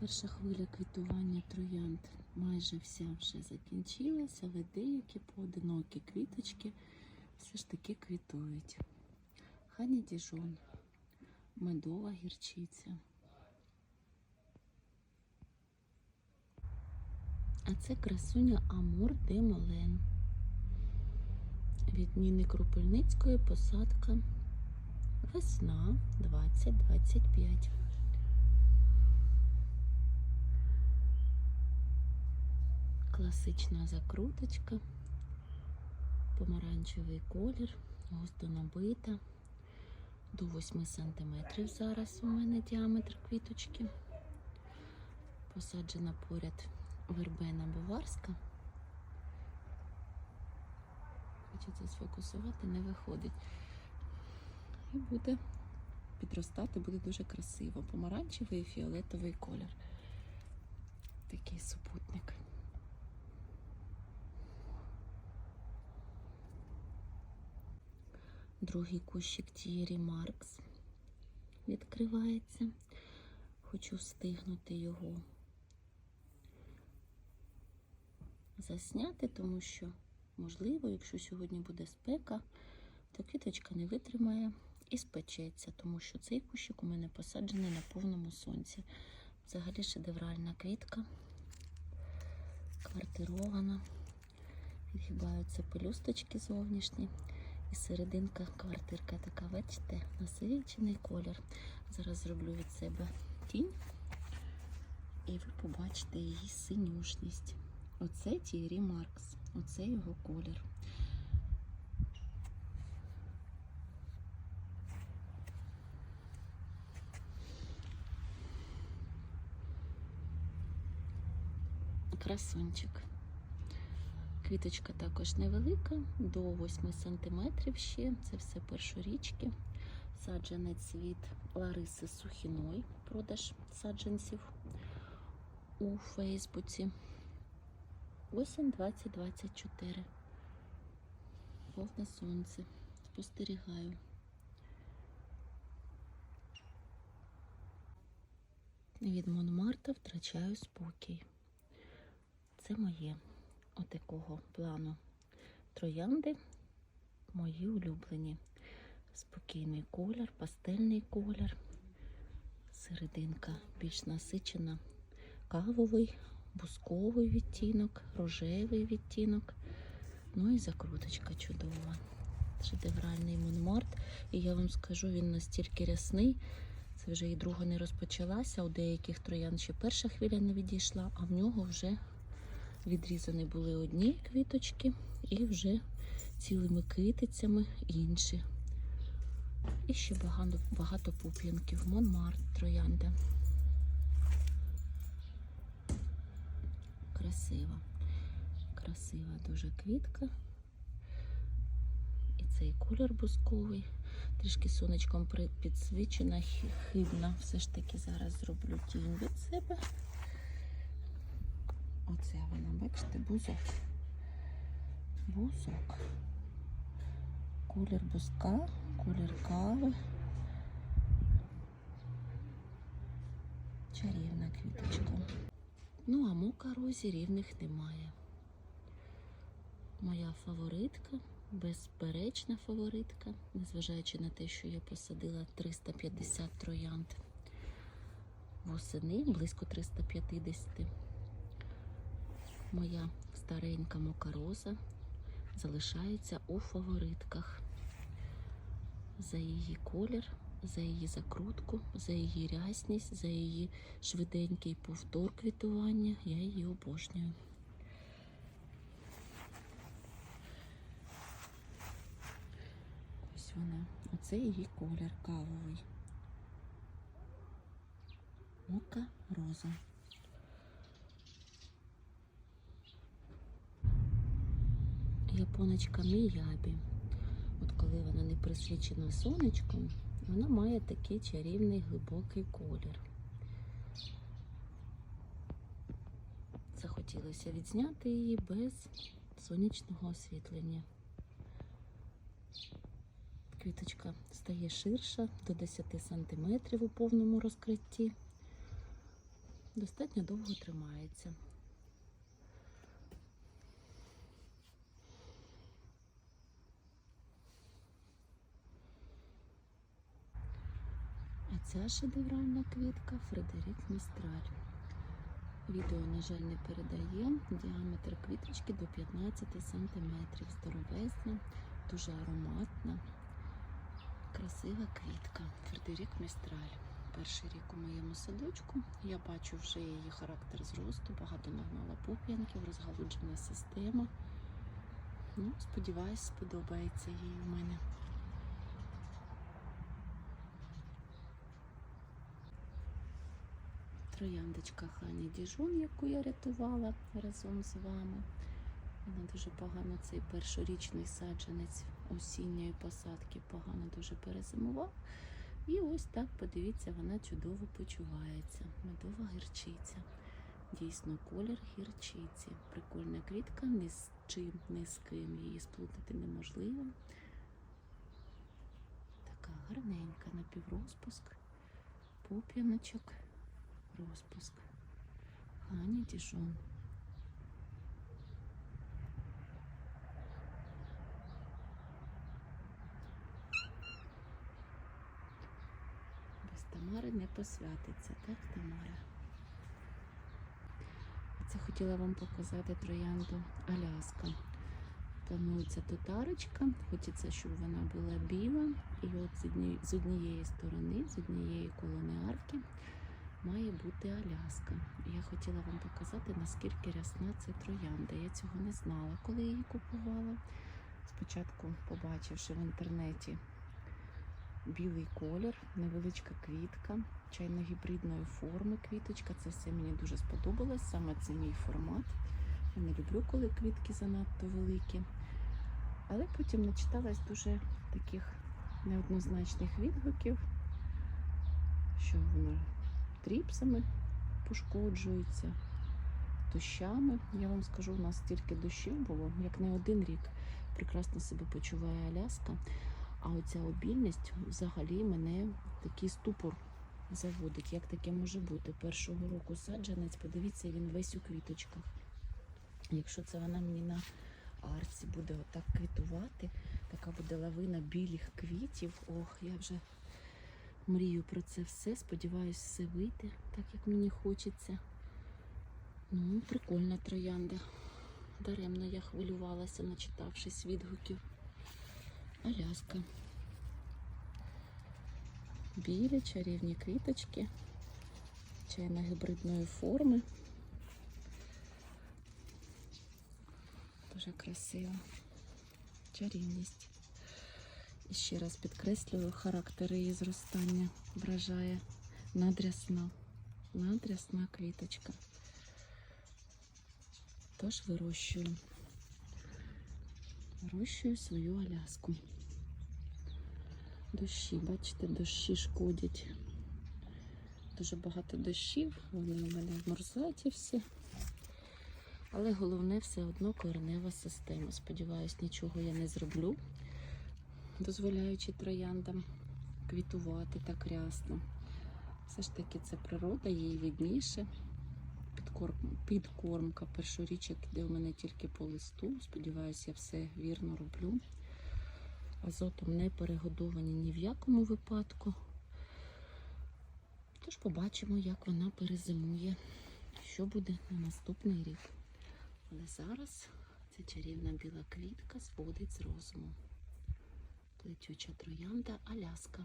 Перша хвиля квітування троянд майже вся вже закінчилася, але деякі поодинокі квіточки все ж таки квітують. Хані діжон, медова гірчиця. А це красуня Амур де Молен. Від Ніни Крупельницької посадка весна 2025. Класична закруточка, помаранчевий колір, густо набита. До 8 см зараз у мене діаметр квіточки. Посаджена поряд вербена баварська. Хочеться сфокусувати, не виходить. І буде підростати, буде дуже красиво. Помаранчевий і фіолетовий колір. Такий супутник. Другий кущик Тієрі Маркс відкривається. Хочу встигнути його засняти, тому що, можливо, якщо сьогодні буде спека, то квіточка не витримає і спечеться, тому що цей кущик у мене посаджений на повному сонці. Взагалі шедевральна квітка, квартирована, відгибаються пелюсточки зовнішні. І серединка квартирка така, бачите, насичений колір. Зараз зроблю від себе тінь, і ви побачите її синюшність. Оце Тірі Маркс, оце його колір. Красунчик. Квіточка також невелика, до 8 см ще. Це все першорічки. Саджанець від Лариси Сухіной, продаж саджанців у Фейсбуці. Осінь 2024. Повне сонце. Спостерігаю. Від Монмарта втрачаю спокій. Це моє отакого плану. Троянди мої улюблені. Спокійний колір, пастельний колір. Серединка більш насичена, кавовий, бусковий відтінок, рожевий відтінок. Ну і закруточка чудова. Шедевральний Монмарт. І я вам скажу, він настільки рясний. Це вже і друга не розпочалася. У деяких троян ще перша хвиля не відійшла, а в нього вже відрізані були одні квіточки і вже цілими китицями інші. І ще багато, багато пуп'янків. Монмарт, троянда. Красива. Красива дуже квітка. І цей колір бусковий. Трішки сонечком підсвічена, хибна. Все ж таки зараз зроблю тінь від себе. Оце вона, бачите, бузок. Бузок. Колір бузка, колір кави. Чарівна квіточка. Ну, а мока розі рівних немає. Моя фаворитка, безперечна фаворитка, незважаючи на те, що я посадила 350 троянд восени, близько 350. Моя старенька мокароза залишається у фаворитках за її колір, за її закрутку, за її рясність, за її швиденький повтор квітування. Я її обожнюю. Ось вона. Оце її колір кавовий. Мока роза. Японочка Міябі. От коли вона не присвічена сонечком, вона має такий чарівний глибокий колір. Захотілося відзняти її без сонячного освітлення. Квіточка стає ширша до 10 см у повному розкритті. достатньо довго тримається. Ця шедевральна квітка Фредерік Містраль. Відео, на жаль, не передає. Діаметр квіточки до 15 см. Здоровезна, дуже ароматна, красива квітка. Фредерік Містраль. Перший рік у моєму садочку. Я бачу вже її характер зросту, багато нагнала пуп'янків, розгалуджена система. Ну, сподіваюсь, сподобається їй у мене. Трояндочка Хані Діжон, яку я рятувала разом з вами. Вона дуже погано цей першорічний саджанець осінньої посадки погано дуже перезимував. І ось так, подивіться, вона чудово почувається. Медова гірчиця. Дійсно, колір гірчиці. Прикольна квітка, ні з чим, ні з ким її сплутати неможливо. Така гарненька напіврозпуск, поп'яночок, розпуск. Хані Діжон. Без Тамари не посвятиться, так, Тамара? Це хотіла вам показати троянду Аляска. Планується тут арочка, хочеться, щоб вона була біла. І от з однієї сторони, з однієї колони арки, має бути Аляска. Я хотіла вам показати, наскільки рясна це троянда. Я цього не знала, коли її купувала. Спочатку, побачивши в інтернеті білий колір, невеличка квітка, чайно-гібридної форми квіточка. Це все мені дуже сподобалось. Саме це мій формат. Я не люблю, коли квітки занадто великі. Але потім начиталась дуже таких неоднозначних відгуків, що вона тріпсами пошкоджується, дощами. Я вам скажу, у нас стільки дощів було, як не один рік. Прекрасно себе почуває Аляска. А оця обільність взагалі мене такий ступор заводить. Як таке може бути? Першого року саджанець, подивіться, він весь у квіточках. Якщо це вона мені на арці буде отак квітувати, така буде лавина білих квітів. Ох, я вже мрію про це все. Сподіваюсь, все вийде, так як мені хочеться. Ну, прикольна троянда. Даремно я хвилювалася, начитавшись відгуків. Аляска. Білі чарівні квіточки, чайно-гібридної форми. Дуже красиво. Чарівність. І ще раз підкреслюю, характер її зростання вражає надрясна, надрясна квіточка. Тож вирощую. Вирощую свою Аляску. Дощі, бачите, дощі шкодять. Дуже багато дощів, вони у мене вмерзаті всі. Але головне все одно коренева система. Сподіваюсь, нічого я не зроблю, дозволяючи трояндам квітувати так рясно. Все ж таки це природа, їй відніше. Підкормка першорічок іде у мене тільки по листу. Сподіваюсь, я все вірно роблю. Азотом не перегодовані ні в якому випадку. Тож побачимо, як вона перезимує, що буде на наступний рік. Але зараз ця чарівна біла квітка зводить з розуму. Плетюча троянда Аляска.